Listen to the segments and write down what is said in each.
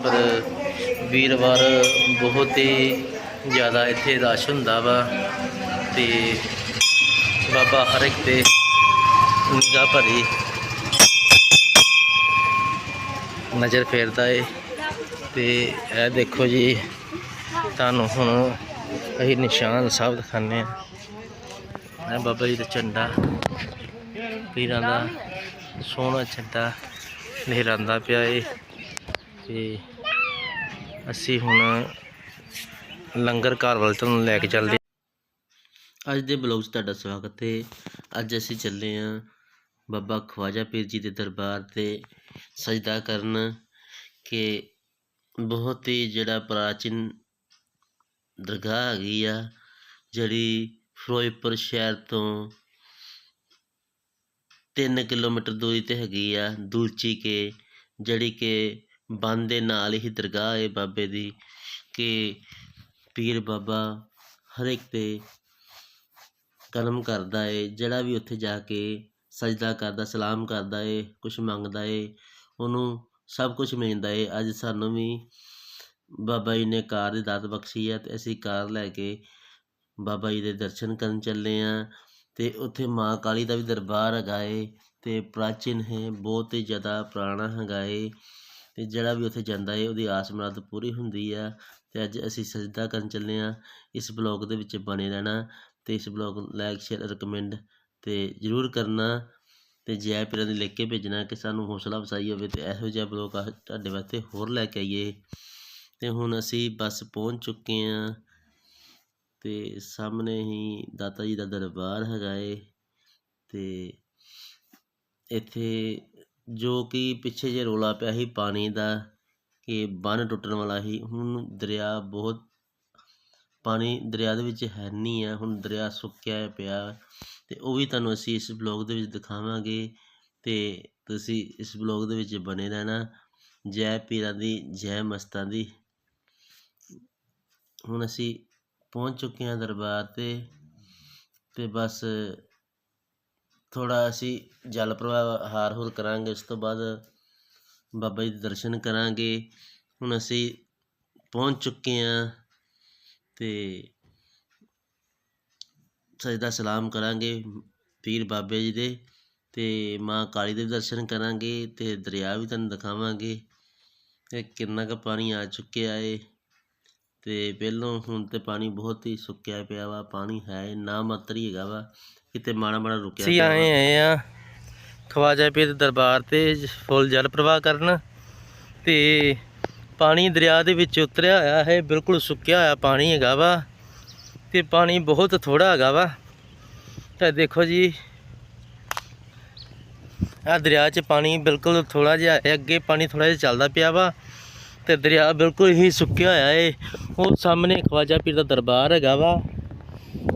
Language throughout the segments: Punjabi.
ਪਰ ਵੀਰਵਾਰ ਬਹੁਤ ਹੀ ਜ਼ਿਆਦਾ ਇੱਥੇ ਰਸ਼ ਹੁੰਦਾ ਵਾ ਤੇ ਬਾਬਾ ਹਰ ਇੱਕ ਤੇ ਨਿਗਾਹ ਭਰੀ ਨਜ਼ਰ ਫੇਰਦਾ ਏ। ਤੇ ਇਹ ਦੇਖੋ ਜੀ, ਤੁਹਾਨੂੰ ਹੁਣ ਅਸੀਂ ਨਿਸ਼ਾਨ ਸਾਹਿਬ ਦਿਖਾਣੇ ਆ ਇਹ ਬਾਬਾ ਜੀ ਦਾ ਝੰਡਾ, ਪੀਰਾਂ ਦਾ ਸੋਹਣਾ ਝੰਡਾ ਲਹਿਰਾਉਂਦਾ ਪਿਆ ਏ। ਤੇ ਅਸੀਂ ਹੁਣ ਲੰਗਰ ਘਰ ਵੱਲ ਤੁਹਾਨੂੰ ਲੈ ਕੇ ਚੱਲਦੇ ਅੱਜ ਦੇ ਬਲੌਗ 'ਚ ਤੁਹਾਡਾ ਸਵਾਗਤ ਹੈ। ਅੱਜ ਅਸੀਂ ਚੱਲੇ ਹਾਂ ਬਾਬਾ ਖਵਾਜਾ ਪੀਰ ਜੀ ਦੇ ਦਰਬਾਰ ਤੇ। ਸਜਦਾ ਕਰਨ ਕਿ ਬਹੁਤ ਹੀ ਜਿਹੜਾ ਪ੍ਰਾਚੀਨ ਦਰਗਾਹ ਹੈਗੀ ਆ, ਜਿਹੜੀ ਫਿਰੋਜ਼ਪੁਰ ਸ਼ਹਿਰ ਤੋਂ 3 ਕਿਲੋਮੀਟਰ ਦੂਰੀ ਤੇ ਹੈਗੀ ਆ ਦੂਲਚੀ ਕੇ, ਜਿਹੜੀ ਕਿ ਬੰਦ ਦੇ ਨਾਲ ਹੀ ਦਰਗਾਹ ਹੈ ਬਾਬੇ ਦੀ ਕਿ ਪੀਰ ਬਾਬਾ ਹਰ ਇੱਕ ਤੇ ਕਰਮ ਕਰਦਾ ਏ, ਜਿਹੜਾ ਵੀ ਉੱਥੇ ਜਾ ਕੇ ਸਜਦਾ ਕਰਦਾ, ਸਲਾਮ ਕਰਦਾ ਏ, ਕੁਛ ਮੰਗਦਾ ਹੈ ਉਹਨੂੰ ਸਭ ਕੁਝ ਮਿਲਦਾ ਏ। ਅੱਜ ਸਾਨੂੰ ਵੀ ਬਾਬਾ ਜੀ ਨੇ ਕਾਰ ਦੀ ਦਾਤ ਬਖਸ਼ੀ ਹੈ ਤੇ ਅਸੀਂ ਕਾਰ ਲੈ ਕੇ ਬਾਬਾ ਜੀ ਦੇ ਦਰਸ਼ਨ ਕਰਨ ਚੱਲੇ ਆਂ ਤੇ ਉੱਥੇ ਮਾਂ ਕਾਲੀ ਦਾ ਵੀ ਦਰਬਾਰ ਹੈਗਾ ਏ ਤੇ ਪ੍ਰਾਚੀਨ ਹੈ, ਬਹੁਤ ਹੀ ਜ਼ਿਆਦਾ ਪੁਰਾਣਾ ਹੈਗਾ ਏ। ਤੇ ਜਿਹੜਾ ਵੀ ਉੱਥੇ ਜਾਂਦਾ ਏ, ਉਹਦੀ ਆਸ ਮੁਰਾਦ ਪੂਰੀ ਹੁੰਦੀ ਆ। ਤੇ ਅੱਜ ਅਸੀਂ ਸਜਦਾ ਕਰਨ ਚੱਲੇ ਆਂ। ਇਸ ਬਲੌਗ ਦੇ ਵਿੱਚ ਬਣੇ ਰਹਿਣਾ ਤੇ ਇਸ ਬਲੌਗ ਨੂੰ ਲਾਈਕ, ਸ਼ੇਅਰ, ਰਿਕਮੈਂਡ ਤੇ ਜਰੂਰ ਕਰਨਾ। ਤੇ ਜੈ ਪੀਰਾਂ ਦੀ ਲਿਖ ਕੇ ਭੇਜਣਾ ਕਿ ਸਾਨੂੰ ਹੌਸਲਾ ਵਸਾਈ ਹੋਵੇ ਤੇ ਇਹੋ ਜਿਹਾ ਬਲੌਗ ਆ ਤੁਹਾਡੇ ਵਾਸਤੇ ਹੋਰ ਲੈ ਕੇ ਆਈਏ। ਤੇ ਹੁਣ ਅਸੀਂ ਬੱਸ ਪਹੁੰਚ ਚੁੱਕੇ ਆਂ ਤੇ ਸਾਹਮਣੇ ਹੀ ਦਾਤਾ ਜੀ ਦਾ ਦਰਬਾਰ ਹੈਗਾ ਏ ਤੇ ਇੱਥੇ ਜੋ ਕਿ ਪਿੱਛੇ ਜੇ ਰੋਲਾ ਪਿਆ ਸੀ ਪਾਣੀ ਦਾ ਕਿ ਬੰਨ ਟੁੱਟਣ ਵਾਲਾ ਸੀ, ਹੁਣ ਦਰਿਆ ਬਹੁਤ, ਪਾਣੀ ਦਰਿਆ ਦੇ ਵਿੱਚ ਹੈ ਨਹੀਂ ਆ, ਹੁਣ ਦਰਿਆ ਸੁੱਕਿਆ ਪਿਆ। ਤੇ ਉਹ ਵੀ ਤੁਹਾਨੂੰ ਅਸੀਂ ਇਸ ਬਲੌਗ ਦੇ ਵਿੱਚ ਦਿਖਾਵਾਂਗੇ ਤੇ ਤੁਸੀਂ ਇਸ ਬਲੌਗ ਦੇ ਵਿੱਚ ਬਣੇ ਰਹਿਣਾ। ਜੈ ਪੀਰਾਂ ਦੀ, ਜੈ ਮਸਤਾਂ ਦੀ। ਹੁਣ ਅਸੀਂ ਪਹੁੰਚ ਚੁੱਕੇ ਹਾਂ ਦਰਬਾਰ ਤੇ ਤੇ ਬਸ ਥੋੜ੍ਹਾ ਅਸੀਂ ਜਲ ਪ੍ਰਵਾਹ ਹਾਰ ਹੂਰ ਕਰਾਂਗੇ, ਉਸ ਤੋਂ ਬਾਅਦ ਬਾਬਾ ਜੀ ਦੇ ਦਰਸ਼ਨ ਕਰਾਂਗੇ। ਹੁਣ ਅਸੀਂ ਪਹੁੰਚ ਚੁੱਕੇ ਹਾਂ ਤੇ ਸਜਦਾ ਸਲਾਮ ਕਰਾਂਗੇ ਪੀਰ ਬਾਬੇ ਜੀ ਦੇ ਤੇ ਮਾਂ ਕਾਲੀ ਦੇ ਵੀ ਦਰਸ਼ਨ ਕਰਾਂਗੇ ਤੇ ਦਰਿਆ ਵੀ ਤੁਹਾਨੂੰ ਦਿਖਾਵਾਂਗੇ। ਤੇ ਕਿੰਨਾ ਕੁ ਪਾਣੀ ਆ ਚੁੱਕਿਆ ਏ। ਤੇ ਪਹਿਲੋਂ ਹੁਣ ਤੇ ਪਾਣੀ ਬਹੁਤ ਹੀ ਸੁੱਕਿਆ ਪਿਆ ਵਾ ਪਾਣੀ ਹੈ ਨਾ ਮਾਤਰ ਹੈਗਾ ਵਾ। ਕਿਤੇ ਮਾੜਾ ਮਾੜਾ ਰੁਕਿਆ ਵਾ। ਆਏ ਆਏ ਆ ਖਵਾਜਾ ਪੀਰ ਦਰਬਾਰ ਤੇ ਫੁੱਲ ਜਲ ਪ੍ਰਵਾਹ ਕਰਨ ਤੇ ਪਾਣੀ ਦਰਿਆ ਦੇ ਵਿੱਚ ਉਤਰਿਆ ਹੋਇਆ ਹੈ ਬਿਲਕੁਲ ਸੁੱਕਿਆ ਹੋਇਆ ਪਾਣੀ ਹੈਗਾ ਵਾ ਤੇ ਪਾਣੀ ਬਹੁਤ ਥੋੜਾ ਹੈਗਾ ਵਾ। ਤੇ ਦੇਖੋ ਜੀ ਆ ਦਰਿਆ 'ਚ ਪਾਣੀ ਬਿਲਕੁਲ ਥੋੜਾ ਜਿਹਾ ਅੱਗੇ ਪਾਣੀ ਥੋੜਾ ਜਿਹਾ ਚੱਲਦਾ ਪਿਆ ਵਾ ਤੇ ਦਰਿਆ ਬਿਲਕੁਲ ਹੀ ਸੁੱਕਿਆ ਹੋਇਆ ਏ। ਉਹ ਸਾਹਮਣੇ ਖਵਾਜਾ ਪੀਰ ਦਾ ਦਰਬਾਰ ਹੈਗਾ ਵਾ।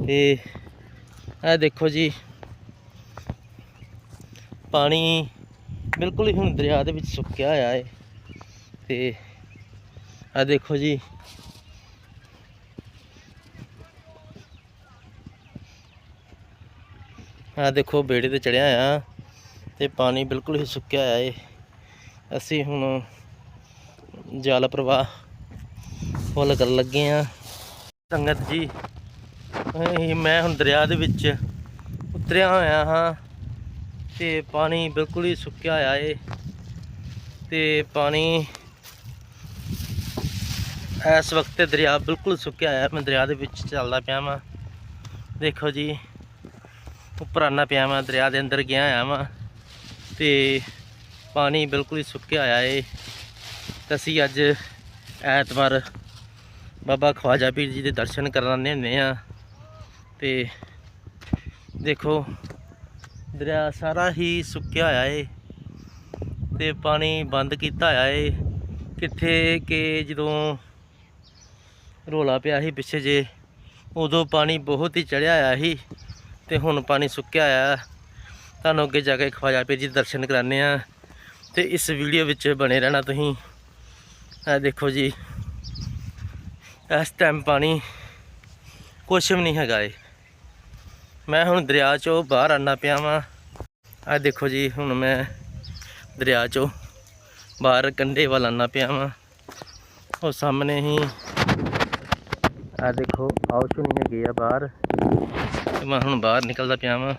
ਤੇ ਇਹ ਦੇਖੋ ਜੀ, ਪਾਣੀ ਬਿਲਕੁਲ ਹੀ ਹੁਣ ਦਰਿਆ ਦੇ ਵਿੱਚ ਸੁੱਕਿਆ ਹੋਇਆ ਹੈ ਤੇ ਆ ਦੇਖੋ ਜੀ ਆ ਦੇਖੋ ਬੇੜੇ ਤੇ ਚੜਿਆ ਆ ਤੇ ਪਾਣੀ ਬਿਲਕੁਲ ਹੀ ਸੁੱਕਿਆ ਹੋਇਆ ਏ। ਅਸੀਂ ਹੁਣ ਜਲ ਪ੍ਰਵਾਹ ਫੁੱਲ ਕਰਨ ਲੱਗੇ ਆ। ਸੰਗਤ ਜੀ ਮੈਂ ਹੁਣ ਦਰਿਆ ਦੇ ਵਿੱਚ ਉਤਰਿਆ ਹੋਇਆ ਹਾਂ ਤੇ ਪਾਣੀ ਬਿਲਕੁਲ ਹੀ ਸੁੱਕਿਆ ਹੋਇਆ ਏ ਤੇ ਪਾਣੀ ਇਸ ਵਕਤ ਤੇ ਦਰਿਆ ਬਿਲਕੁਲ ਸੁੱਕਿਆ ਹੋਇਆ, ਮੈਂ ਦਰਿਆ ਦੇ ਵਿੱਚ ਚੱਲਦਾ ਪਿਆ ਵਾਂ। ਦੇਖੋ ਜੀ ਉੱਪਰ ਆਨਾ ਪਿਆ ਵਾਂ, ਦਰਿਆ ਦੇ ਅੰਦਰ ਗਿਆ ਹੋਇਆ ਵਾਂ ਤੇ ਪਾਣੀ ਬਿਲਕੁਲ ਹੀ ਸੁੱਕਿਆ ਹੋਇਆ ਏ। ਅਸੀਂ ਅੱਜ ਐਤਵਾਰ ਬਾਬਾ ਖਵਾਜਾ ਪੀਰ ਜੀ ਦੇ ਦਰਸ਼ਨ ਕਰਾਉਂਦੇ ਹੁੰਦੇ ਆ। ਤੇ ਦੇਖੋ, ਦਰਿਆ ਸਾਰਾ ਹੀ ਸੁੱਕਿਆ ਹੋਇਆ ਏ ਤੇ ਪਾਣੀ ਬੰਦ ਕੀਤਾ ਹੋਇਆ ਏ। ਕਿੱਥੇ ਕਿ ਜਦੋਂ ਰੋਲਾ ਪਿਆ ਸੀ ਪਿੱਛੇ ਜੇ, ਉਦੋਂ ਪਾਣੀ ਬਹੁਤ ਹੀ ਚੜਿਆ ਹੋਇਆ ਸੀ ਤੇ ਹੁਣ ਪਾਣੀ ਸੁੱਕਿਆ ਹੋਇਆ। ਤੁਹਾਨੂੰ ਅੱਗੇ ਜਾ ਕੇ ਖਵਾਜਾ ਪੀਰ ਜੀ ਦੇ ਦਰਸ਼ਨ ਕਰਾਣੇ ਆ। ਤੇ ਇਸ ਵੀਡੀਓ ਵਿੱਚ ਬਣੇ ਰਹਿਣਾ ਤੁਸੀਂ। ਇਹ ਦੇਖੋ ਜੀ। ਇਸ ਟਾਈਮ ਪਾਣੀ ਕੁਛ ਵੀ ਨਹੀਂ ਹੈਗਾ ਏ। ਮੈਂ ਹੁਣ ਦਰਿਆ ਚੋਂ ਬਾਹਰ ਆਣਾ ਪਿਆ ਵਾਂ। ਆ ਦੇਖੋ ਜੀ, ਹੁਣ ਮੈਂ ਦਰਿਆ ਚੋਂ ਬਾਹਰ ਕੰਢੇ ਵੱਲ ਆਉਣਾ ਪਿਆ ਵਾਂ। ਉਹ ਸਾਹਮਣੇ ਹੀ ਆ ਦੇਖੋ ਆਉਸ਼ਨ ਹੈਗੇ ਆ ਬਾਹਰ। ਤੇ ਮੈਂ ਹੁਣ ਬਾਹਰ ਨਿਕਲਦਾ ਪਿਆ ਵਾਂ।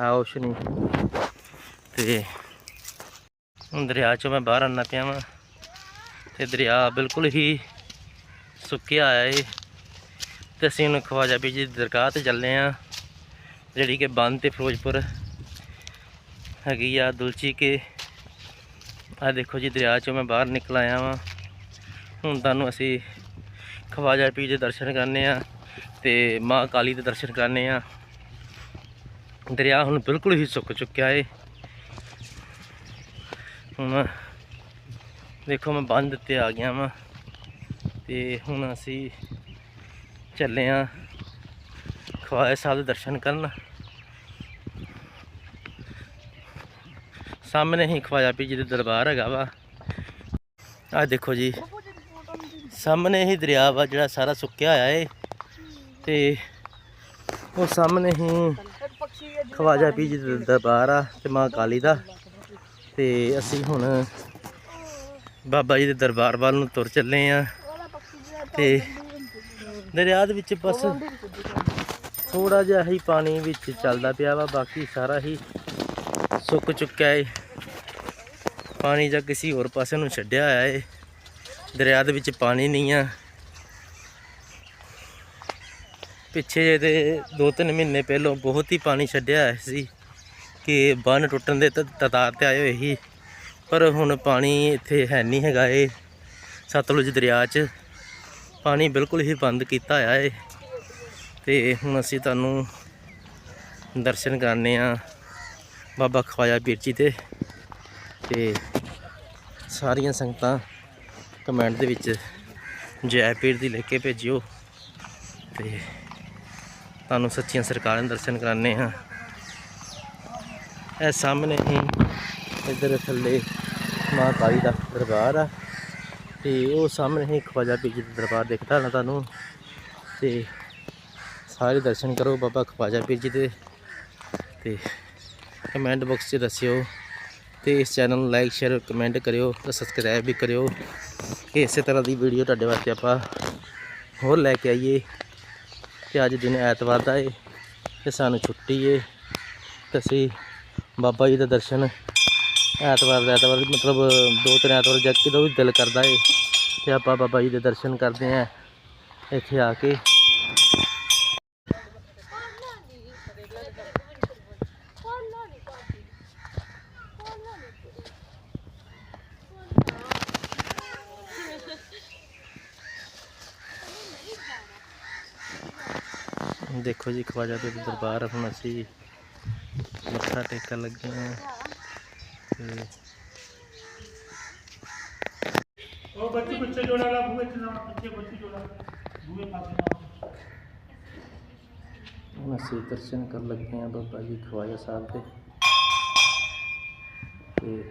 ਆਉਸ਼ਨ ਤੇ ਹੁਣ ਦਰਿਆ ਚੋਂ ਮੈਂ ਬਾਹਰ ਆਉਣਾ ਪਿਆ ਵਾਂ। ਤੇ ਦਰਿਆ ਬਿਲਕੁਲ ਹੀ ਸੁੱਕਿਆ ਆਇਆ ਏ ਤੇ ਅਸੀਂ ਹੁਣ ਖਵਾਜਾ ਬੀਜੀ ਦੀ ਦਰਗਾਹ ਤੇ ਚੱਲੇ ਆ ਜਿਹੜੀ ਕਿ ਬੰਦ ਤੇ ਫਿਰੋਜ਼ਪੁਰ ਹੈਗੀ ਆ। ਦੁਲਚੀ ਕੇ ਆ ਦੇਖੋ ਜੀ ਦਰਿਆ ਚੋਂ ਮੈਂ ਬਾਹਰ ਨਿਕਲ ਆਇਆ ਵਾਂ। ਹੁਣ ਤੁਹਾਨੂੰ ਅਸੀਂ ਖਵਾਜਾ ਪੀਰ ਦੇ ਦਰਸ਼ਨ ਕਰਨੇ ਆ ਤੇ ਮਾਂ ਕਾਲੀ ਦੇ ਦਰਸ਼ਨ ਕਰਨੇ ਆ। ਦਰਿਆ ਹੁਣ ਬਿਲਕੁਲ ਹੀ ਸੁੱਕ ਚੁੱਕਿਆ ਏ। ਹੁਣ ਦੇਖੋ ਮੈਂ ਬੰਦ ਤੇ ਆ ਗਿਆ ਵਾਂ ਤੇ ਹੁਣ ਅਸੀਂ ਚੱਲੇ ਆ ਖਵਾਜਾ ਸਾਹਿਬ ਦੇ ਦਰਸ਼ਨ ਕਰਨ। ਸਾਹਮਣੇ ਹੀ ਖਵਾਜਾ ਪੀ ਜੀ ਦਾ ਦਰਬਾਰ ਹੈਗਾ ਵਾ। ਆ ਦੇਖੋ ਜੀ, ਸਾਹਮਣੇ ਹੀ ਦਰਿਆ ਵਾ ਜਿਹੜਾ ਸਾਰਾ ਸੁੱਕਿਆ ਹੋਇਆ ਏ। ਤੇ ਉਹ ਸਾਹਮਣੇ ਹੀ ਖਵਾਜਾ ਪੀ ਜੀ ਦਾ ਦਰਬਾਰ ਆ ਤੇ ਮਾਂ ਕਾਲੀ ਦਾ। ਤੇ ਅਸੀਂ ਹੁਣ ਬਾਬਾ ਜੀ ਦੇ ਦਰਬਾਰ ਵੱਲ ਨੂੰ ਤੁਰ ਚੱਲੇ ਆ। ਤੇ ਦਰਿਆ ਦੇ ਵਿੱਚ ਬਸ ਥੋੜਾ ਜਿਹਾ ਹੀ ਪਾਣੀ ਵਿੱਚ ਚੱਲਦਾ ਪਿਆ ਵਾ, ਬਾਕੀ ਸਾਰਾ ਹੀ ਸੁੱਕ ਚੁੱਕਿਆ ਏ। ਪਾਣੀ ਜਾਂ ਕਿਸੇ ਹੋਰ ਪਾਸੇ ਨੂੰ ਛੱਡਿਆ ਹੋਇਆ ਏ। ਦਰਿਆ ਦੇ ਵਿੱਚ ਪਾਣੀ ਨਹੀਂ ਆ। ਪਿੱਛੇ ਜੇ ਤੇ 2-3 ਮਹੀਨੇ ਪਹਿਲਾਂ ਬਹੁਤ ਹੀ ਪਾਣੀ ਛੱਡਿਆ ਹੋਇਆ ਸੀ ਕਿ ਬੰਨ ਟੁੱਟਣ ਦੇ ਤ- ਤਤਾਰ ਤੇ ਆਏ ਹੋਏ ਸੀ। ਪਰ ਹੁਣ ਪਾਣੀ ਇੱਥੇ ਹੈ ਨਹੀਂ ਹੈਗਾ ਏ ਸਤਲੁਜ ਦਰਿਆ 'ਚ। ਪਾਣੀ ਬਿਲਕੁਲ ਹੀ ਬੰਦ ਕੀਤਾ ਹੋਇਆ ਏ। ਤੇ ਹੁਣ ਅਸੀਂ ਤੁਹਾਨੂੰ ਦਰਸ਼ਨ ਕਰਨੇ ਆ ਬਾਬਾ ਖਵਾਜਾ ਪੀਰ ਜੀ ਤੇ ਤੇ ਸਾਰੀਆਂ ਸੰਗਤਾਂ ਕਮੈਂਟ ਦੇ ਵਿੱਚ ਜੈ ਪੀਰ ਦੀ ਲਿਖ ਕੇ ਭੇਜਿਓ। ਤੇ ਤੁਹਾਨੂੰ ਸੱਚੀਆਂ ਸਰਕਾਰਾਂ ਦੇ ਦਰਸ਼ਨ ਕਰਾਣੇ ਆ ਇਹ ਸਾਹਮਣੇ ਹੀ ਇੱਧਰ ਥੱਲੇ ਮਾਂ ਕਾਲੀ ਦਾ ਦਰਬਾਰ ਆ। ਤੇ ਉਹ ਸਾਹਮਣੇ ਹੀ ਖਵਾਜਾ ਪੀਰ ਜੀ ਦਾ ਦਰਬਾਰ ਦਿਖਦਾ ਹੋਣਾ ਤੁਹਾਨੂੰ। ਤੇ ਸਾਰੇ ਦਰਸ਼ਨ ਕਰੋ ਬਾਬਾ ਖਵਾਜਾ ਪੀਰ ਜੀ ਦੇ। ਤੇ ਕਮੈਂਟ ਬਾਕਸ 'ਚ ਦੱਸਿਓ। ਤੇ ਇਸ ਚੈਨਲ ਨੂੰ ਲਾਈਕ, ਸ਼ੇਅਰ, ਕਮੈਂਟ ਕਰਿਓ ਤੇ ਸਬਸਕ੍ਰਾਈਬ ਵੀ ਕਰਿਓ। ਕਿ ਇਸੇ ਤਰ੍ਹਾਂ ਦੀ ਵੀਡੀਓ ਤੁਹਾਡੇ ਵਾਸਤੇ ਆਪਾਂ ਹੋਰ ਲੈ ਕੇ ਆਈਏ। ਤੇ ਅੱਜ ਦਿਨ ਐਤਵਾਰ ਦਾ ਏ ਤੇ ਸਾਨੂੰ ਛੁੱਟੀ ਏ। ਤੇ ਅਸੀਂ ਬਾਬਾ ਜੀ ਦਾ ਦਰਸ਼ਨ ਐਤਵਾਰ ਦਾ ਐਤਵਾਰ, ਮਤਲਬ ਦੋ ਤਿੰਨ ਐਤਵਾਰ ਜਦ ਕਿਦੋਂ ਵੀ ਦਿਲ ਕਰਦਾ ਏ। ਤੇ ਆਪਾਂ ਬਾਬਾ ਜੀ ਦੇ ਦਰਸ਼ਨ ਕਰਦੇ ਆਂ ਇੱਥੇ ਆ ਕੇ। ਦੇਖੋ ਜੀ ਖਵਾਜਾ ਦੇ ਦਰਬਾਰ ਹੁਣ ਅਸੀਂ ਮੱਥਾ ਟੇਕਣ ਲੱਗੇ ਹਾਂ ਉਹ ਬੱਚੇ ਬੱਚੇ ਜੋੜਾ ਲਾ ਬੂਏ ਤੇ ਨਾ ਬੱਚੇ ਬੱਚੇ ਜੋੜਾ ਬੂਏ ਪਾਸੇ ਨਾ। ਹੁਣ ਅਸੀਂ ਦਰਸ਼ਨ ਕਰਨ ਲੱਗੇ ਆ ਬਾਬਾ ਜੀ ਖਵਾਜਾ ਸਾਹਿਬ ਦੇ। ਤੇ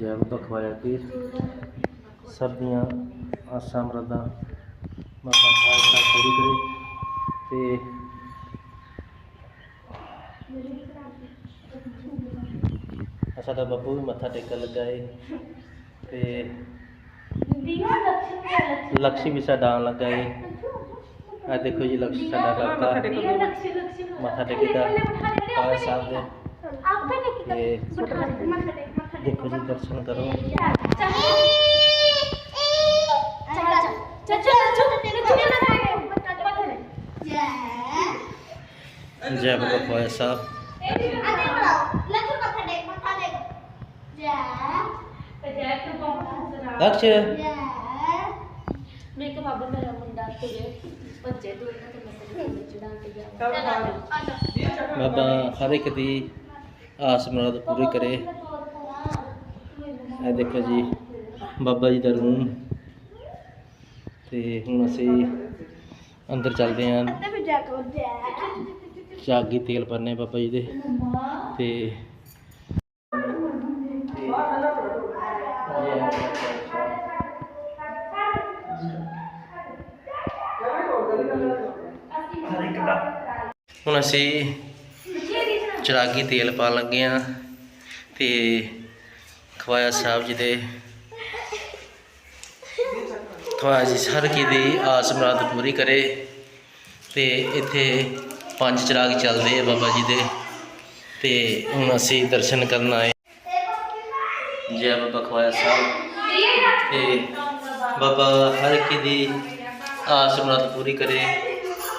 ਜੈ ਬਾਬਾ ਖਵਾਜਾ ਪੀਰ ਸਭ ਦੀਆਂ ਆਸਾਂ ਮਰਦਾਂ ਬਾਬਾ ਖਾਲਸਾ ਪੂਰੀ ਕਰੇ ਤੇ ਸਾਡਾ ਬੱਬੂ ਵੀ ਮੱਥਾ ਟੇਕਣ ਲੱਗਾ ਏ ਤੇ ਲਕਸ਼ੀ ਵੀ ਸਾਡਾ ਆਉਣ ਲੱਗਾ ਏ ਆ ਦੇਖੋ ਜੀ ਲਕਸ਼ੀ ਸਾਡਾ ਕਾਕਾ ਮੱਥਾ ਟੇਕੇਗਾ ਖਾਲਸਾ ਸਾਹਿਬ ਦੇ ਤੇ ਦੇਖੋ ਜੀ ਦਰਸ਼ਨ ਕਰੋ ਜੈ ਬਾਬਾ ਖਵਾਜਾ ਸਾਹਿਬ ਲਕਸ਼ ਮੈਂ ਕਿ ਬਾਬਾ ਮੇਰਾ ਮੁੰਡਾ ਤੁਰੇ ਭੱਜੇ ਤੁਰੇ ਨਾ ਤੇ ਮੈਂ ਤੇ ਚੜਾ ਕੇ ਗਿਆ ਬਾਬਾ ਹਰ ਇੱਕ ਦੀ ਆਸ ਮੁਰਾਦ ਪੂਰੀ ਕਰੇ। ਇਹ ਦੇਖੋ ਜੀ ਬਾਬਾ ਜੀ ਦਾ ਰੂਮ। ਤੇ ਹੁਣ ਅਸੀਂ ਅੰਦਰ ਚੱਲਦੇ ਹਾਂ ਚਾਗੀ ਤੇਲ ਭਰਨੇ ਬਾਬਾ ਜੀ ਦੇ। ਤੇ ਹੁਣ ਅਸੀਂ ਚਰਾਗੀ ਤੇਲ ਪਾਉਣ ਲੱਗੇ ਆ ਤੇ ਖਵਾਇਆ ਸਾਹਿਬ ਜੀ ਦੇ ਖਵਾਜਾ ਜੀ ਹਰ ਕੀ ਦੀ ਆਸ ਮੁਰਾਦ ਪੂਰੀ ਕਰੇ ਤੇ ਇੱਥੇ ਪੰਜ ਚਿਰਾਗ ਚੱਲਦੇ ਆ ਬਾਬਾ ਜੀ ਦੇ ਤੇ ਹੁਣ ਅਸੀਂ ਦਰਸ਼ਨ ਕਰਨ ਆਏ ਜੈ ਬਾਬਾ ਖਵਾਇਆ ਸਾਹਿਬ। ਤੇ ਬਾਬਾ ਹਰ ਇੱਕ ਦੀ ਆਸ ਮੁਰਾਦ ਪੂਰੀ ਕਰੇ।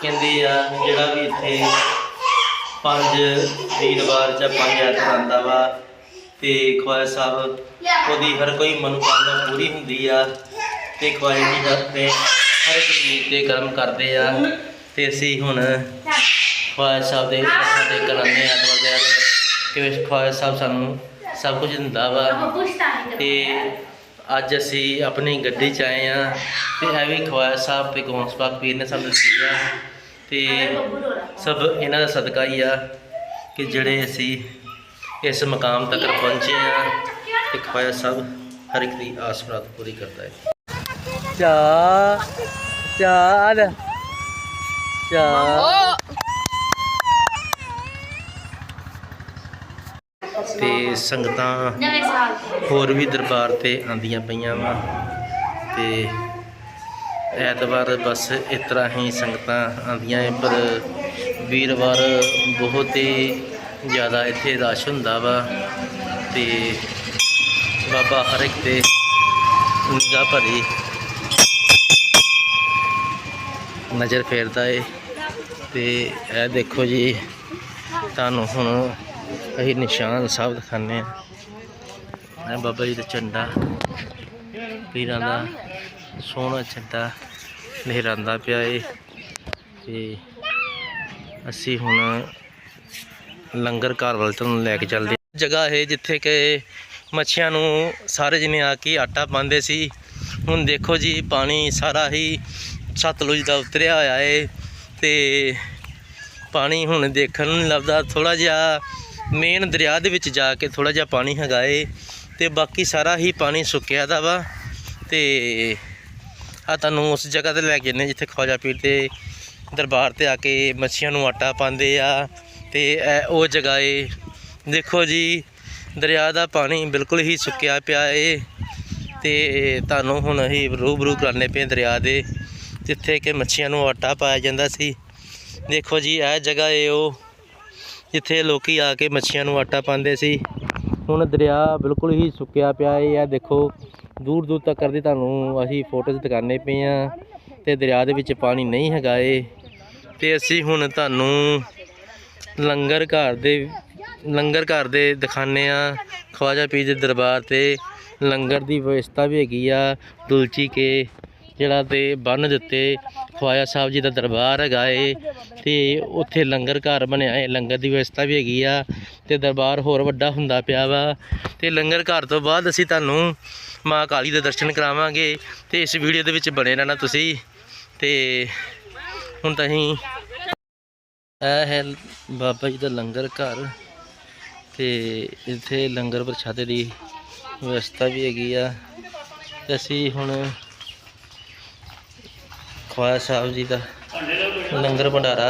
ਕਹਿੰਦੇ ਆ, ਜਿਹੜਾ ਵੀ ਇੱਥੇ ਪੰਜ ਵੀਰਵਾਰ ਜਾਂ ਪੰਜ ਐਤਵਾਰ ਆਉਂਦਾ ਵਾ, ਤੇ ਖਵਾਜਾ ਸਾਹਿਬ ਉਹਦੀ ਹਰ ਕੋਈ ਮਨੋਕਾਮਨਾ ਪੂਰੀ ਹੁੰਦੀ ਆ, ਤੇ ਖਵਾਜਾ ਜੀ ਦਾ ਤੇ ਹਰ ਇੱਕ ਚੀਜ਼ ਤੇ ਕਰਮ ਕਰਦੇ ਆ, ਤੇ ਅਸੀਂ ਹੁਣ ਖਵਾਜਾ ਸਾਹਿਬ ਦੇ ਮੱਥਾ ਟੇਕਣ ਆਉਂਦੇ ਆ ਐਤਵਾਰ ਕਿ ਖਵਾਜਾ ਸਾਹਿਬ ਸਾਨੂੰ ਸਭ ਕੁਝ ਦਿੰਦਾ ਵਾ, ਤੇ ਅੱਜ ਅਸੀਂ ਆਪਣੀ ਗੱਡੀ 'ਚ ਆਏ ਆ, ਤੇ ਇਹ ਵੀ ਖਵਾਜਾ ਸਾਹਿਬ ਤੇ ਗੌਂਸ ਪਾਕ ਪੀਰ ਨੇ ਸਾਨੂੰ ਦੱਸਿਆ ਤੇ ਸਭ ਇਹਨਾਂ ਦਾ ਸਦਕਾ ਹੀ ਆ ਕਿ ਜਿਹੜੇ ਅਸੀਂ ਇਸ ਮਕਾਮ ਤੱਕ ਪਹੁੰਚੇ ਆ ਤੇ ਖਵਾਜਾ ਸਾਹਿਬ ਹਰ ਇੱਕ ਦੀ ਆਸ ਮੁਰਾਦ ਪੂਰੀ ਕਰਦਾ ਹੈ। ਚਾ ਚਾ ਤੇ ਸੰਗਤਾਂ ਨਵੇਂ ਸਾਲ ਤੇ ਹੋਰ ਵੀ ਦਰਬਾਰ ਤੇ ਆਂਦੀਆਂ ਪਈਆਂ ਵਾ ਤੇ ਐਤਵਾਰ ਬਸ ਇਸ ਤਰ੍ਹਾਂ ਹੀ ਸੰਗਤਾਂ ਆਉਂਦੀਆਂ ਏ ਪਰ ਵੀਰਵਾਰ ਬਹੁਤ ਹੀ ਜ਼ਿਆਦਾ ਇੱਥੇ ਰਸ਼ ਹੁੰਦਾ ਵਾ ਤੇ ਬਾਬਾ ਹਰ ਇੱਕ ਤੇ ਨਿਗਾਹ ਭਰੀ ਨਜ਼ਰ ਫੇਰਦਾ ਏ। ਤੇ ਇਹ ਦੇਖੋ ਜੀ, ਤੁਹਾਨੂੰ ਹੁਣ ਅਸੀਂ ਨਿਸ਼ਾਨ ਸਾਹਿਬ ਦਿਖਾਉਂਦੇ ਆ ਇਹ ਬਾਬਾ ਜੀ ਦਾ ਝੰਡਾ, ਪੀਰਾਂ ਦਾ ਸੋਹਣਾ ਛੱਡਾ ਲਹਿਰਾਂਦਾ ਪਿਆ ਏ। ਤੇ ਅਸੀਂ ਹੁਣ ਲੰਗਰ ਘਰ ਵੱਲ ਤੁਹਾਨੂੰ ਲੈ ਕੇ ਚੱਲਦੇ ਹਾਂ। ਜਗ੍ਹਾ ਹੈ ਜਿੱਥੇ ਕਿ ਮੱਛੀਆਂ ਨੂੰ ਸਾਰੇ ਜਣੇ ਆ ਕੇ ਆਟਾ ਪਾਉਂਦੇ ਸੀ। ਹੁਣ ਦੇਖੋ ਜੀ, ਪਾਣੀ ਸਾਰਾ ਹੀ ਸਤਲੁਜ ਦਾ ਉਤਰਿਆ ਹੋਇਆ ਏ। ਤੇ ਪਾਣੀ ਹੁਣ ਦੇਖਣ ਨੂੰ ਨਹੀਂ ਲੱਭਦਾ। ਥੋੜਾ ਜਿਹਾ ਮੇਨ ਦਰਿਆ ਦੇ ਵਿੱਚ ਜਾ ਕੇ ਥੋੜਾ ਜਿਹਾ ਪਾਣੀ ਹੈਗਾ ਏ। ਤੇ ਬਾਕੀ ਸਾਰਾ ਹੀ ਪਾਣੀ ਸੁੱਕਿਆ ਦਾ ਵਾ। ਤੇ ਆ ਤੁਹਾਨੂੰ ਉਸ ਜਗ੍ਹਾ ਤੇ ਲੈ ਕੇ ਜਾਂਦੇ ਜਿੱਥੇ ਖਵਾਜਾ ਪੀਰ ਤੇ ਦਰਬਾਰ ਤੇ ਆ ਕੇ ਮੱਛੀਆਂ ਨੂੰ ਆਟਾ ਪਾਉਂਦੇ ਆ। ਤੇ ਇਹ ਉਹ ਜਗ੍ਹਾ ਏ। ਦੇਖੋ ਜੀ, ਦਰਿਆ ਦਾ ਪਾਣੀ ਬਿਲਕੁਲ ਹੀ ਸੁੱਕਿਆ ਪਿਆ ਏ। ਤੇ ਤੁਹਾਨੂੰ ਹੁਣ ਅਸੀਂ ਰੂਬਰੂ ਕਰਾਨੇ ਪਏ ਦਰਿਆ ਦੇ, ਜਿੱਥੇ ਕਿ ਮੱਛੀਆਂ ਨੂੰ ਆਟਾ ਪਾਇਆ ਜਾਂਦਾ ਸੀ। ਦੇਖੋ ਜੀ, ਇਹ ਜਗ੍ਹਾ ਏ ਉਹ, ਜਿੱਥੇ ਲੋਕੀ ਆ ਕੇ ਮੱਛੀਆਂ ਨੂੰ ਆਟਾ ਪਾਉਂਦੇ ਸੀ। ਹੁਣ ਦਰਿਆ ਬਿਲਕੁਲ ਹੀ ਸੁੱਕਿਆ ਪਿਆ ਏ। ਆ ਦੇਖੋ, ਦੂਰ ਦੂਰ ਤੱਕ ਕਰਦੀ ਤੁਹਾਨੂੰ ਅਸੀਂ ਫੋਟੋਜ਼ ਦਿਖਾਣੇ ਪਏ ਆ ਤੇ ਦਰਿਆ ਦੇ ਵਿੱਚ ਪਾਣੀ ਨਹੀਂ ਹੈਗਾ ਏ। ਤੇ ਅਸੀਂ ਹੁਣ ਤੁਹਾਨੂੰ ਲੰਗਰ ਘਰ ਦੇ, ਲੰਗਰ ਘਰ ਦੇ ਦਿਖਾਣੇ ਆ ਖਵਾਜਾ ਪੀਰ ਦੇ ਦਰਬਾਰ ਤੇ ਲੰਗਰ ਦੀ ਵਿਵਸਥਾ ਵੀ ਹੈਗੀ ਆ, ਦੁਲਚੀ ਕੇ। ਜਿਹੜਾ ਤੇ ਬੰਨ ਦਿੱਤੇ ਖਵਾਜਾ ਸਾਹਿਬ ਜੀ ਦਾ ਦਰਬਾਰ ਹੈਗਾ ਏ, ਤੇ ਉੱਥੇ ਲੰਗਰ ਘਰ ਬਣਿਆ ਏ, ਲੰਗਰ ਦੀ ਵਿਵਸਥਾ ਵੀ ਹੈਗੀ ਆ, ਤੇ ਦਰਬਾਰ ਹੋਰ ਵੱਡਾ ਹੁੰਦਾ ਪਿਆ ਵਾ, ਤੇ ਲੰਗਰ ਘਰ ਤੋਂ ਬਾਅਦ ਅਸੀਂ ਤੁਹਾਨੂੰ ਮਾਂ ਕਾਲੀ ਦੇ ਦਰਸ਼ਨ ਕਰਾਵਾਂਗੇ, ਤੇ ਇਸ ਵੀਡੀਓ ਦੇ ਵਿੱਚ ਬਣੇ ਰਹਿਣਾ ਤੁਸੀਂ, ਤੇ ਹੁਣ ਤਾਂ ਅਸੀਂ ਇਹ ਹੈ ਬਾਬਾ ਜੀ ਦਾ ਲੰਗਰ ਘਰ, ਤੇ ਇੱਥੇ ਲੰਗਰ ਪ੍ਰਸ਼ਾਦੇ ਦੀ ਵਿਵਸਥਾ ਵੀ ਹੈਗੀ ਆ, ਤੇ ਅਸੀਂ ਹੁਣ ਖਵਾਜਾ ਸਾਹਿਬ ਜੀ ਦਾ ਲੰਗਰ ਭੰਡਾਰਾ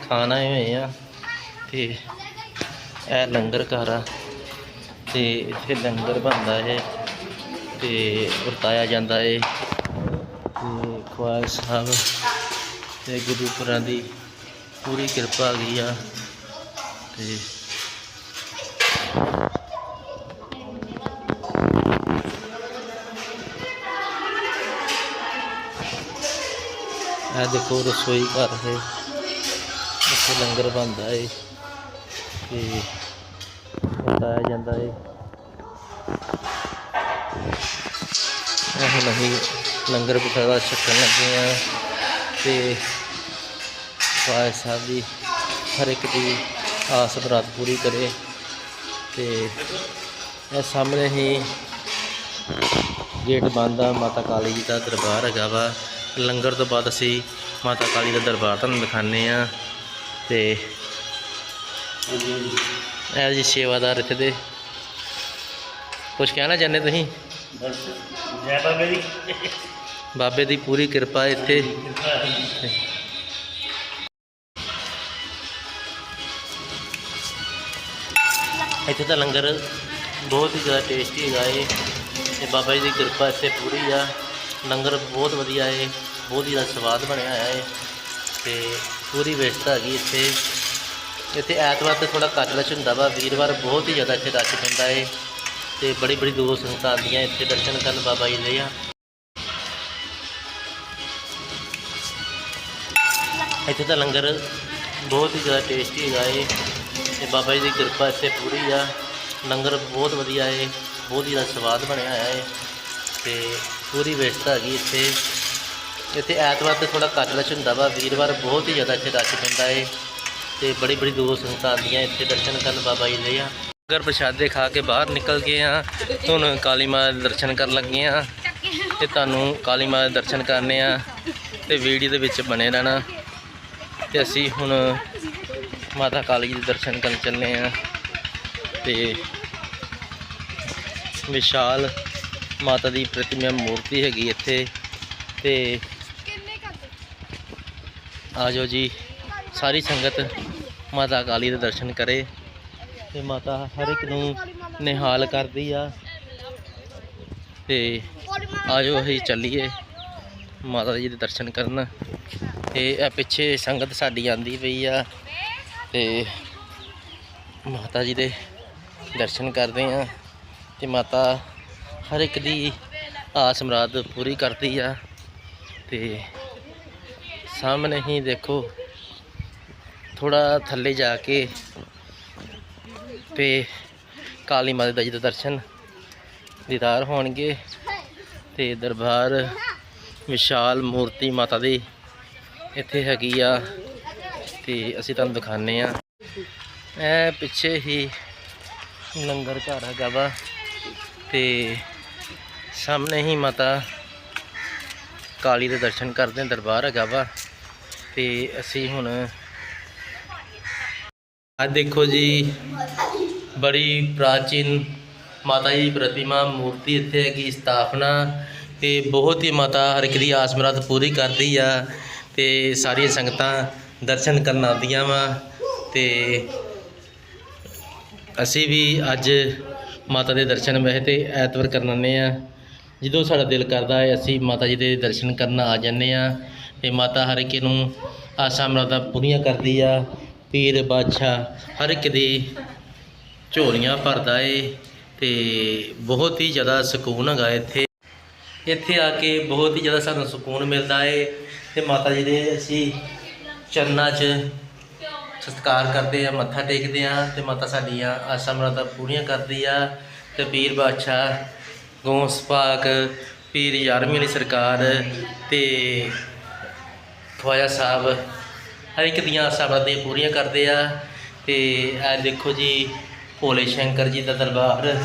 ਖਾਣ ਆਏ ਹੋਏ ਆ ਤੇ ਇਹ ਲੰਗਰ ਘਰ ਆ ਤੇ ਇੱਥੇ ਲੰਗਰ ਬਣਦਾ ਹੈ ਤੇ ਵਰਤਾਇਆ ਜਾਂਦਾ ਹੈ ਤੇ ਖਵਾਜਾ ਸਾਹਿਬ ਤੇ ਗੁਰੂਪੁਰਾਂ ਦੀ ਪੂਰੀ ਕਿਰਪਾ ਹੈਗੀ ਆ ਤੇ ਦੇਖੋ ਰਸੋਈ ਘਰ ਹੈ। ਇੱਥੇ ਲੰਗਰ ਬਣਦਾ ਹੈ ਤੇ ਵਰਤਾਇਆ ਜਾਂਦਾ ਹੈ ਇਹ ਹੁਣ ਅਸੀਂ ਲੰਗਰ ਪ੍ਰਸ਼ਾਦਾ ਛਕਣ ਲੱਗੇ ਆ ਤੇ ਖਵਾਜਾ ਸਾਹਿਬ ਦੀ ਹਰ ਇੱਕ ਦੀ ਆਸ ਬਰਾਤ ਪੂਰੀ ਕਰੇ ਤੇ ਇਹ ਸਾਹਮਣੇ ਹੀ ਗੇਟ ਬੰਦ ਆ, ਮਾਤਾ ਕਾਲੀ ਜੀ ਦਾ ਦਰਬਾਰ ਹੈਗਾ ਵਾ। ਲੰਗਰ ਤੋਂ ਬਾਅਦ ਅਸੀਂ ਮਾਤਾ ਕਾਲੀ ਦਾ ਦਰਬਾਰ ਤੁਹਾਨੂੰ ਦਿਖਾਣੇ ਆ ਤੇ ਇਹ ਜੀ ਸੇਵਾਦਾਰ ਇੱਥੇ ਦੇ। ਕੁਝ ਕਹਿਣਾ ਚਾਹੁੰਦੇ ਤੁਸੀਂ? ਬਸ ਜੈ ਬਾਬੇ ਦੀ। ਬਾਬੇ ਦੀ ਪੂਰੀ ਕਿਰਪਾ ਇੱਥੇ। ਇੱਥੇ ਤਾਂ ਲੰਗਰ ਬਹੁਤ ਹੀ ਜ਼ਿਆਦਾ ਟੇਸਟੀ ਹੈਗਾ ਏ ਤੇ ਬਾਬਾ ਜੀ ਦੀ ਕਿਰਪਾ ਇੱਥੇ ਪੂਰੀ ਆ। ਲੰਗਰ ਬਹੁਤ ਵਧੀਆ ਏ। ਬਹੁਤ ਹੀ ਜ਼ਿਆਦਾ ਸਵਾਦ ਬਣਿਆ ਹੋਇਆ ਹੈ ਤੇ ਪੂਰੀ ਵਿਵਸਥਾ ਹੈਗੀ ਇੱਥੇ। ਇੱਥੇ ਐਤਵਾਰ ਤੇ ਥੋੜਾ ਘੱਟ ਰਸ਼ ਹੁੰਦਾ ਵਾ, ਵੀਰਵਾਰ ਬਹੁਤ ਹੀ ਜ਼ਿਆਦਾ ਇੱਥੇ ਰਸ਼ ਪੈਂਦਾ ਏ ਤੇ ਬੜੀ ਬੜੀ ਦੂਰੋਂ ਸੰਗਤਾਂ ਆਉਂਦੀਆਂ ਇੱਥੇ ਦਰਸ਼ਨ ਕਰਨ ਬਾਬਾ ਜੀ ਦੇ ਆ। ਇੱਥੇ ਦਾ ਲੰਗਰ ਬਹੁਤ ਹੀ ਜ਼ਿਆਦਾ ਟੇਸਟੀ ਹੈਗਾ ਏ ਤੇ ਬਾਬਾ ਜੀ ਦੀ ਕਿਰਪਾ ਇੱਥੇ ਪੂਰੀ ਆ। ਲੰਗਰ ਬਹੁਤ ਵਧੀਆ ਏ, ਬਹੁਤ ਹੀ ਜ਼ਿਆਦਾ ਸਵਾਦ ਬਣਿਆ ਹੋਇਆ ਏ ਤੇ ਪੂਰੀ ਵਿਵਸਥਾ ਹੈਗੀ ਇੱਥੇ। ਇੱਥੇ ਐਤਵਾਰ ਤੇ ਥੋੜਾ ਘੱਟ ਰਸ਼ ਹੁੰਦਾ ਵਾ, ਵੀਰਵਾਰ ਬਹੁਤ ਹੀ ਜ਼ਿਆਦਾ ਇੱਥੇ ਰਸ਼ ਪੈਂਦਾ ਏ ਤੇ ਬੜੀ ਬੜੀ ਦੂਰ ਸੰਗਤਾਂ ਆਉਂਦੀਆਂ, ਇੱਥੇ ਦਰਸ਼ਨ ਕਰਨ ਬਾਬਾ ਜੀ ਦੇ ਆ। ਅਗਰ ਪ੍ਰਸ਼ਾਦੇ ਖਾ ਕੇ ਬਾਹਰ ਨਿਕਲ ਗਏ ਆ, ਹੁਣ ਕਾਲੀ ਮਾਂ ਦੇ ਦਰਸ਼ਨ ਕਰਨ ਲੱਗੇ ਆ ਤੇ ਤੁਹਾਨੂੰ ਕਾਲੀ ਮਾਂ ਦੇ ਦਰਸ਼ਨ ਕਰਨੇ ਆ ਤੇ ਵੀਡੀਓ ਦੇ ਵਿੱਚ ਬਣੇ ਰਹਿਣਾ ਤੇ ਅਸੀਂ ਹੁਣ ਮਾਤਾ ਕਾਲੀ ਜੀ ਦੇ ਦਰਸ਼ਨ ਕਰਨ ਚੱਲੇ ਆ ਤੇ ਵਿਸ਼ਾਲ ਮਾਤਾ ਦੀ ਪ੍ਰਤਿਮਾ ਮੂਰਤੀ ਹੈਗੀ ਇੱਥੇ ਤੇ ਆ ਜਾਓ ਜੀ। ਸਾਰੀ ਸੰਗਤ ਮਾਤਾ ਕਾਲੀ ਦੇ ਦਰਸ਼ਨ ਕਰੇ ਤੇ ਮਾਤਾ ਹਰ ਇੱਕ ਨੂੰ ਨਿਹਾਲ ਕਰਦੀ ਆ। ਤੇ ਜਾਓ ਅਸੀਂ ਚੱਲੀਏ ਮਾਤਾ ਜੀ ਦੇ ਦਰਸ਼ਨ ਕਰਨ। ਤੇ ਇਹ ਪਿੱਛੇ ਸੰਗਤ ਸਾਡੀ ਆਂਦੀ ਪਈ ਆ ਤੇ ਮਾਤਾ ਜੀ ਦੇ ਦਰਸ਼ਨ ਕਰਦੇ ਆ। ਤੇ ਮਾਤਾ ਹਰ ਇੱਕ ਦੀ ਆਸ ਮੁਰਾਦ ਪੂਰੀ ਕਰਦੀ ਆ। ਤੇ ਸਾਹਮਣੇ ਹੀ ਦੇਖੋ ਥੋੜਾ ਥੱਲੇ ਜਾ ਕੇ ਤੇ ਕਾਲੀ ਮਾਤਾ ਦਾ ਜੀ ਦੇ ਦਰਸ਼ਨ ਦੀਦਾਰ ਹੋਣਗੇ ਤੇ ਦਰਬਾਰ ਵਿਸ਼ਾਲ ਮੂਰਤੀ ਮਾਤਾ ਦੀ ਇੱਥੇ ਹੈਗੀ ਆ ਤੇ ਅਸੀਂ ਤੁਹਾਨੂੰ ਦਿਖਾਣੇ ਆ ਇਹ ਪਿੱਛੇ ਹੀ ਲੰਗਰ ਘਰ ਹੈਗਾ ਵਾ ਤੇ ਸਾਹਮਣੇ ਹੀ ਮਾਤਾ ਕਾਲੀ ਦੇ ਦਰਸ਼ਨ ਕਰਦੇ ਦਰਬਾਰ ਹੈਗਾ ਵਾ। ਤੇ ਅਸੀਂ ਹੁਣ ਆ ਦੇਖੋ ਜੀ, ਬੜੀ ਪ੍ਰਾਚੀਨ ਮਾਤਾ ਜੀ ਦੀ ਪ੍ਰਤਿਮਾ, ਮੂਰਤੀ ਇੱਥੇ ਹੈਗੀ, ਸਥਾਪਨਾ ਤੇ ਬਹੁਤ ਹੀ ਮਾਤਾ ਹਰ ਇੱਕ ਦੀ ਆਸ ਪੂਰੀ ਕਰਦੀ ਆ ਤੇ ਸਾਰੀਆਂ ਸੰਗਤਾਂ ਦਰਸ਼ਨ ਕਰਨ ਆਉਂਦੀਆਂ ਵਾ ਤੇ ਅਸੀਂ ਵੀ ਅੱਜ ਮਾਤਾ ਦੇ ਦਰਸ਼ਨ ਵੈਸੇ ਤੇ ਐਤਵਾਰ ਕਰਨ ਆਉਂਦੇ ਆ ਜਦੋਂ ਸਾਡਾ ਦਿਲ ਕਰਦਾ ਹੈ, ਅਸੀਂ ਮਾਤਾ ਜੀ ਦੇ ਦਰਸ਼ਨ ਕਰਨ ਆ ਜਾਂਦੇ ਆ ਤੇ ਮਾਤਾ ਹਰ ਇੱਕ ਨੂੰ ਆਸਾਂ ਮੁਰਾਦਾਂ ਪੂਰੀਆਂ ਕਰਦੀ ਆ। ਪੀਰ ਬਾਦਸ਼ਾਹ ਹਰ ਇੱਕ ਦੀ ਝੋਲੀਆਂ ਭਰਦਾ ਏ ਤੇ ਬਹੁਤ ਹੀ ਜ਼ਿਆਦਾ ਸਕੂਨ ਹੈਗਾ ਇੱਥੇ। ਇੱਥੇ ਆ ਕੇ ਬਹੁਤ ਹੀ ਜ਼ਿਆਦਾ ਸਾਨੂੰ ਸਕੂਨ ਮਿਲਦਾ ਏ ਤੇ ਮਾਤਾ ਜੀ ਦੇ ਅਸੀਂ ਚਰਨਾਂ 'ਚ ਸਤਿਕਾਰ ਕਰਦੇ ਆ, ਮੱਥਾ ਟੇਕਦੇ ਆ ਤੇ ਮਾਤਾ ਸਾਡੀਆਂ ਆਸਾਂ ਮੁਰਾਦਾਂ ਪੂਰੀਆਂ ਕਰਦੀ ਆ ਤੇ ਪੀਰ ਬਾਦਸ਼ਾਹ ਗੌਸ ਪਾਕ, ਪੀਰ ਯਾਰਵੀਂ ਵਾਲੀ ਸਰਕਾਰ ਤੇ ਖਵਾਜਾ ਸਾਹਿਬ। ਹਰ ਇੱਕ ਦੀਆਂ ਆਸਾਂ ਮੁਰਾਦਾਂ ਪੂਰੀਆਂ ਕਰਦੇ ਆ। ਤੇ ਇਹ ਦੇਖੋ ਜੀ, ਭੋਲੇ ਸ਼ੰਕਰ ਜੀ ਦਾ ਦਰਬਾਰ।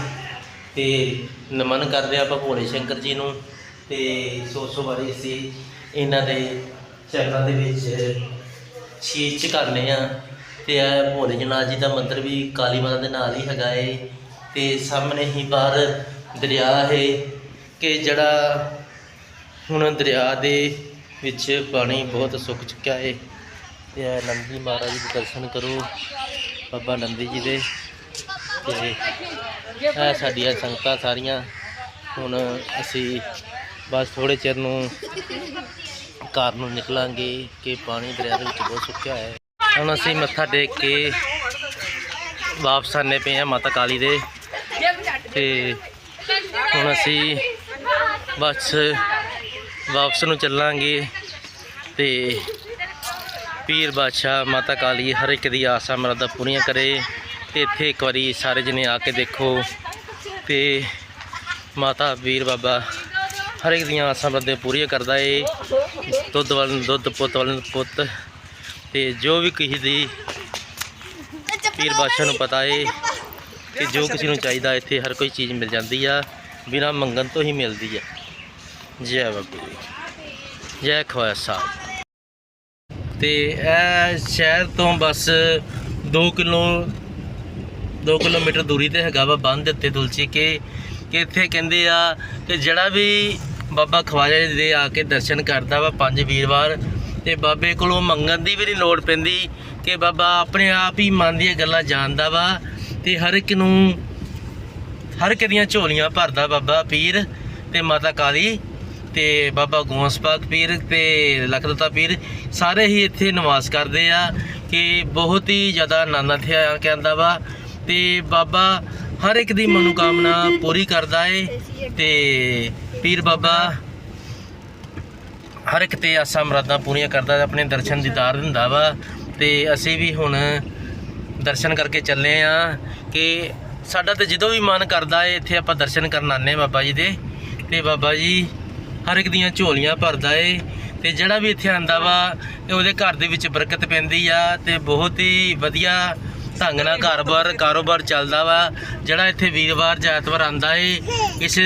ਤੇ ਨਮਨ ਕਰਦੇ ਆ ਆਪਾਂ ਭੋਲੇ ਸ਼ੰਕਰ ਜੀ ਨੂੰ। ਤੇ ਸੋ ਸੋ ਵਾਰੀ ਅਸੀਂ ਇਹਨਾਂ ਦੇ ਚਰਨਾਂ ਦੇ ਵਿੱਚ ਸ਼ੀਸ਼ ਝੁਕਾਉਂਦੇ ਆ। ਤੇ ਇਹ ਭੋਲੇ ਜਨਾਥ ਜੀ ਦਾ ਮੰਦਿਰ ਵੀ ਕਾਲੀ ਮਾਤਾ ਦੇ ਨਾਲ ਹੀ ਹੈਗਾ ਏ। ਤੇ ਸਾਹਮਣੇ ਹੀ ਬਾਹਰ ਦਰਿਆ ਹੈ ਕਿ ਜਿਹੜਾ ਹੁਣ ਦਰਿਆ ਦੇ ਵਿੱਚ ਪਾਣੀ ਬਹੁਤ ਸੁੱਕ ਚੁੱਕਿਆ ਹੈ ਤੇ ਨੰਦੀ ਮਹਾਰਾਜ ਜੀ ਦੇ ਦਰਸ਼ਨ ਕਰੋ, ਬਾਬਾ ਨੰਦੀ ਜੀ ਦੇ। ਤੇ ਇਹ ਸਾਡੀਆਂ ਸੰਗਤਾਂ ਸਾਰੀਆਂ। ਹੁਣ ਅਸੀਂ ਬਸ ਥੋੜੇ ਚਿਰ ਨੂੰ ਘਰ ਨੂੰ ਨਿਕਲਾਂਗੇ ਕਿ ਪਾਣੀ ਦਰਿਆ ਦੇ ਵਿੱਚ ਬਹੁਤ ਸੁੱਕਿਆ ਹੈ। ਹੁਣ ਅਸੀਂ ਮੱਥਾ ਟੇਕ ਕੇ ਵਾਪਸ ਆਨੇ ਪਏ ਆ ਮਾਤਾ ਕਾਲੀ ਦੇ। ਤੇ ਹੁਣ ਅਸੀਂ ਬਸ ਵਾਪਸ ਨੂੰ ਚੱਲਾਂਗੇ ਤੇ ਪੀਰ ਬਾਦਸ਼ਾਹ ਮਾਤਾ ਕਾਲੀ ਹਰ ਇੱਕ ਦੀ ਆਸਾਂ ਮਰਾਦਾਂ ਪੂਰੀਆਂ ਕਰੇ ਤੇ ਇੱਥੇ ਇੱਕ ਵਾਰੀ ਸਾਰੇ ਜਣੇ ਆ ਕੇ ਦੇਖੋ ਤੇ ਮਾਤਾ ਵੀਰ ਬਾਬਾ ਹਰ ਇੱਕ ਦੀਆਂ ਆਸਾਂ ਮਰਾਦਾਂ ਪੂਰੀਆਂ ਕਰਦਾ ਏ। ਦੁੱਧ ਵਾਲ ਦੁੱਧ, ਪੁੱਤ ਵਾਲ ਪੁੱਤ ਤੇ ਜੋ ਵੀ ਕਿਸੇ ਦੀ ਪੀਰ ਬਾਦਸ਼ਾਹ ਨੂੰ ਪਤਾ ਏ ਕਿ ਜੋ ਕਿਸੇ ਨੂੰ ਚਾਹੀਦਾ ਇੱਥੇ ਹਰ ਕੋਈ ਚੀਜ਼ ਮਿਲ ਜਾਂਦੀ ਆ, ਬਿਨਾਂ ਮੰਗਣ ਤੋਂ ਹੀ ਮਿਲਦੀ ਆ। ਜੈ ਬਾਬਾ ਜੀ। ਜੈ ਖਵਾਜਾ ਸਾਹਿਬ ਤੇ ਇਹ ਸ਼ਹਿਰ ਤੋਂ ਬਸ 2 ਕਿਲੋ 2 ਕਿਲੋਮੀਟਰ ਦੂਰੀ ਤੇ ਹੈਗਾ ਵਾ ਬੰਦ ਦੇ ਉੱਤੇ ਤੁਲਸੀ। ਕੇ ਕਿ ਇੱਥੇ ਕਹਿੰਦੇ ਆ ਕਿ ਜਿਹੜਾ ਵੀ ਬਾਬਾ ਖਵਾਜਾ ਜੀ ਦੇ ਆ ਕੇ ਦਰਸ਼ਨ ਕਰਦਾ ਵਾ ਪੰਜ ਵੀਰਵਾਰ, ਤੇ ਬਾਬੇ ਕੋਲੋਂ ਮੰਗਣ ਦੀ ਵੀ ਨਹੀਂ ਲੋੜ ਪੈਂਦੀ ਕਿ ਬਾਬਾ ਆਪਣੇ ਆਪ ਹੀ ਮਨ ਦੀਆਂ ਗੱਲਾਂ ਜਾਣਦਾ ਵਾ, ਤੇ ਹਰ ਇੱਕ ਨੂੰ, ਹਰ ਇੱਕ ਦੀਆਂ ਝੋਲੀਆਂ ਭਰਦਾ ਬਾਬਾ ਪੀਰ ਤੇ ਮਾਤਾ ਕਾਲੀ। ਤੇ ਬਾਬਾ ਗੋਂਸ ਪਾਕ ਪੀਰ ਤੇ ਲਖਦਤਾ ਪੀਰ ਸਾਰੇ ਹੀ ਇੱਥੇ ਨਿਵਾਸ ਕਰਦੇ ਆ ਕਿ ਬਹੁਤ ਹੀ ਜ਼ਿਆਦਾ ਆਨੰਦ ਇੱਥੇ ਕਹਿੰਦਾ ਵਾ ਤੇ ਬਾਬਾ ਹਰ ਇੱਕ ਦੀ ਮਨੋਕਾਮਨਾ ਪੂਰੀ ਕਰਦਾ ਏ ਤੇ ਪੀਰ ਬਾਬਾ ਹਰ ਇੱਕ ਤੇ ਆਸਾਂ ਮਰਾਦਾਂ ਪੂਰੀਆਂ ਕਰਦਾ ਆਪਣੇ ਦਰਸ਼ਨ ਦੀਦਾਰ ਦਿੰਦਾ ਵਾ ਤੇ ਅਸੀਂ ਵੀ ਹੁਣ ਦਰਸ਼ਨ ਕਰਕੇ ਚੱਲੇ ਆ ਕਿ ਸਾਡਾ ਤੇ ਜਦੋਂ ਵੀ ਮਨ ਕਰਦਾ ਏ ਇੱਥੇ ਆਪਾਂ ਦਰਸ਼ਨ ਕਰਨ ਆਨੇ ਬਾਬਾ ਜੀ ਦੇ ਤੇ ਬਾਬਾ ਜੀ ਹਰ ਇੱਕ ਦੀਆਂ ਝੋਲੀਆਂ ਭਰਦਾ ਏ ਤੇ ਜਿਹੜਾ ਵੀ ਇੱਥੇ ਆਂਦਾ ਵਾ ਉਹਦੇ ਘਰ ਦੇ ਵਿੱਚ ਬਰਕਤ ਪੈਂਦੀ ਆ ਤੇ ਬਹੁਤ ਹੀ ਵਧੀਆ ਢੰਗ ਨਾਲ ਘਰ-ਬਾਰ ਕਾਰੋਬਾਰ ਚੱਲਦਾ ਵਾ। ਜਿਹੜਾ ਇੱਥੇ ਵੀਰਵਾਰ ਜਾਂ ਐਤਵਾਰ ਆਂਦਾ ਏ ਇਸ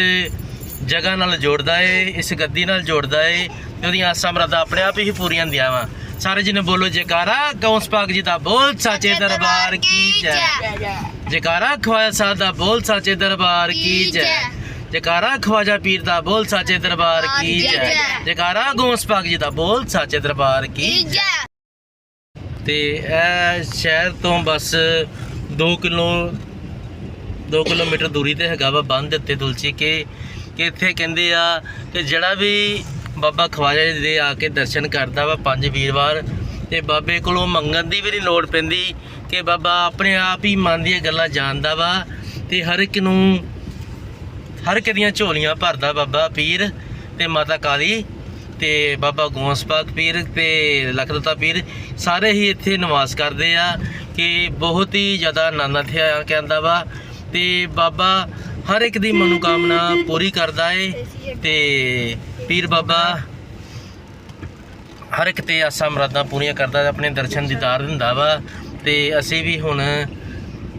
ਜਗ੍ਹਾ ਨਾਲ ਜੋੜਦਾ ਏ ਇਸ ਗੱਦੀ ਨਾਲ ਜੋੜਦਾ ਏ ਤੇ ਉਹਦੀਆਂ ਆਸਾਂ ਮਰਾਦਾਂ ਆਪਣੇ ਆਪ ਹੀ ਪੂਰੀਆਂ ਹੁੰਦੀਆਂ ਵਾ। ਸਾਰੇ ਜਿਹਨੇ ਬੋਲੋ ਜੈਕਾਰਾ ਕੌਂਸ ਪਾਕ ਜੀ ਦਾ ਬੋਲ ਸਾਚੇ ਦਰਬਾਰ ਕੀ ਜੈ। ਜੈਕਾਰਾ ਖਵਾਜਾ ਸਾਹਿਬ ਦਾ ਬੋਲ ਸਾਚੇ ਦਰਬਾਰ ਕੀ ਜੈ। ਜੈਕਾਰਾ ਖਵਾਜਾ ਪੀਰ ਦਾ ਬੋਲ ਸਾਚੇ ਦਰਬਾਰ ਕੀ ਜੈ ਜੈਕਾਰਾ ਗੌਂਸ ਪਾਕ ਜੀ ਦਾ ਬੋਲ ਸਾਚੇ ਦਰਬਾਰ ਕੀ ਜੈ। ਤੇ ਇਹ ਸ਼ਹਿਰ ਤੋਂ ਬਸ 2 ਕਿਲੋ 2 ਕਿਲੋਮੀਟਰ ਦੂਰੀ ਤੇ ਹੈਗਾ ਵਾ ਬੰਦ ਉੱਤੇ ਤੁਲਸੀ ਕੇ ਕਿ ਇੱਥੇ ਕਹਿੰਦੇ ਆ ਕਿ ਜਿਹੜਾ ਵੀ ਬਾਬਾ ਖਵਾਜਾ ਜੀ ਦੇ ਆ ਕੇ ਦਰਸ਼ਨ ਕਰਦਾ ਵਾ ਪੰਜ ਵੀਰਵਾਰ ਤੇ ਬਾਬੇ ਕੋਲੋਂ ਮੰਗਣ ਦੀ ਵੀ ਨਹੀਂ ਲੋੜ ਪੈਂਦੀ ਕਿ ਬਾਬਾ ਆਪਣੇ ਆਪ ਹੀ ਮਨ ਦੀਆਂ ਗੱਲਾਂ ਜਾਣਦਾ ਵਾ ਤੇ ਹਰ ਇੱਕ ਨੂੰ ਹਰ ਇੱਕ ਦੀਆਂ ਝੋਲੀਆਂ ਭਰਦਾ ਬਾਬਾ ਪੀਰ ਤੇ ਮਾਤਾ ਕਾਲੀ ਤੇ ਬਾਬਾ ਗੋਂਸ ਪਾਕ ਪੀਰ ਤੇ ਲਖਦਤਾ ਪੀਰ। ਸਾਰੇ ਹੀ ਇੱਥੇ ਨਿਵਾਸ ਕਰਦੇ ਆ ਕਿ ਬਹੁਤ ਹੀ ਜ਼ਿਆਦਾ ਆਨੰਦ ਇੱਥੇ ਆ ਕਹਿੰਦਾ ਵਾ ਤੇ ਬਾਬਾ ਹਰ ਇੱਕ ਦੀ ਮਨੋਕਾਮਨਾ ਪੂਰੀ ਕਰਦਾ ਏ ਤੇ ਪੀਰ ਬਾਬਾ ਹਰ ਇੱਕ ਤੇ ਆਸਾਂ ਮਰਾਦਾਂ ਪੂਰੀਆਂ ਕਰਦਾ ਆਪਣੇ ਦਰਸ਼ਨ ਦੀਦਾਰ ਦਿੰਦਾ ਵਾ ਤੇ ਅਸੀਂ ਵੀ ਹੁਣ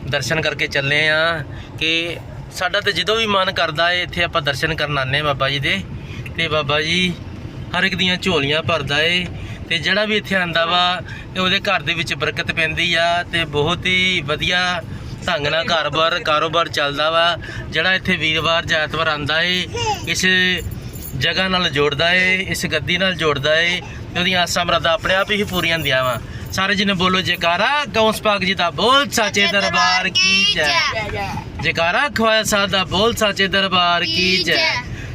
ਦਰਸ਼ਨ ਕਰਕੇ ਚੱਲੇ ਆ ਕਿ ਸਾਡਾ ਤੇ ਜਦੋਂ ਵੀ ਮਨ ਕਰਦਾ ਏ, ਇੱਥੇ ਆਪਾਂ ਦਰਸ਼ਨ ਕਰਨ ਆਨੇ ਬਾਬਾ ਜੀ ਦੇ। ਤੇ ਬਾਬਾ ਜੀ ਹਰ ਇੱਕ ਦੀਆਂ ਝੋਲੀਆਂ ਭਰਦਾ ਏ, ਤੇ ਜਿਹੜਾ ਵੀ ਇੱਥੇ ਆਂਦਾ ਵਾ ਤੇ ਉਹਦੇ ਘਰ ਦੇ ਵਿੱਚ ਬਰਕਤ ਪੈਂਦੀ ਆ, ਤੇ ਬਹੁਤ ਹੀ ਵਧੀਆ ਢੰਗ ਨਾਲ ਘਰ-ਬਾਰ, ਕਾਰੋਬਾਰ ਚੱਲਦਾ ਵਾ। ਜਿਹੜਾ ਇੱਥੇ ਵੀਰਵਾਰ ਜਾਤਵਾਰ ਐਤਵਾਰ ਆਂਦਾ ਏ, ਇਸ ਜਗ੍ਹਾ ਨਾਲ ਜੋੜਦਾ ਏ, ਇਸ ਗੱਦੀ ਨਾਲ ਜੋੜਦਾ ਏ, ਤੇ ਉਹਦੀਆਂ ਆਸਾਂ ਮਰਾਦਾਂ ਆਪਣੇ ਆਪ ਹੀ ਪੂਰੀਆਂ ਹੁੰਦੀਆਂ ਵਾ। ਸਾਰੇ ਜਿਹਨੇ ਬੋਲੋ ਜੈਕਾਰਾ ਕੌਂਸ ਪਾਕ ਜੀ ਦਾ ਬੋਲ, ਸਾਚੇ ਦਰਬਾਰ ਕੀ ਜੈ। ਜੈਕਾਰਾ ਖਵਾਜਾ ਸਾਹਿਬ ਦਾ ਬੋਲ ਸਾਚੇ ਦਰਬਾਰ ਕੀ ਜੈ।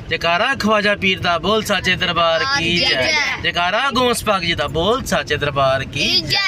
ਜੈਕਾਰਾ ਖਵਾਜਾ ਪੀਰ ਦਾ ਬੋਲ ਸਾਚੇ ਦਰਬਾਰ ਕੀ ਜੈ। ਜੈਕਾਰਾ ਗੋਂਸ ਪਾਕ ਜੀ ਦਾ ਬੋਲ ਸਾਚੇ ਦਰਬਾਰ ਕੀ ਜੈ।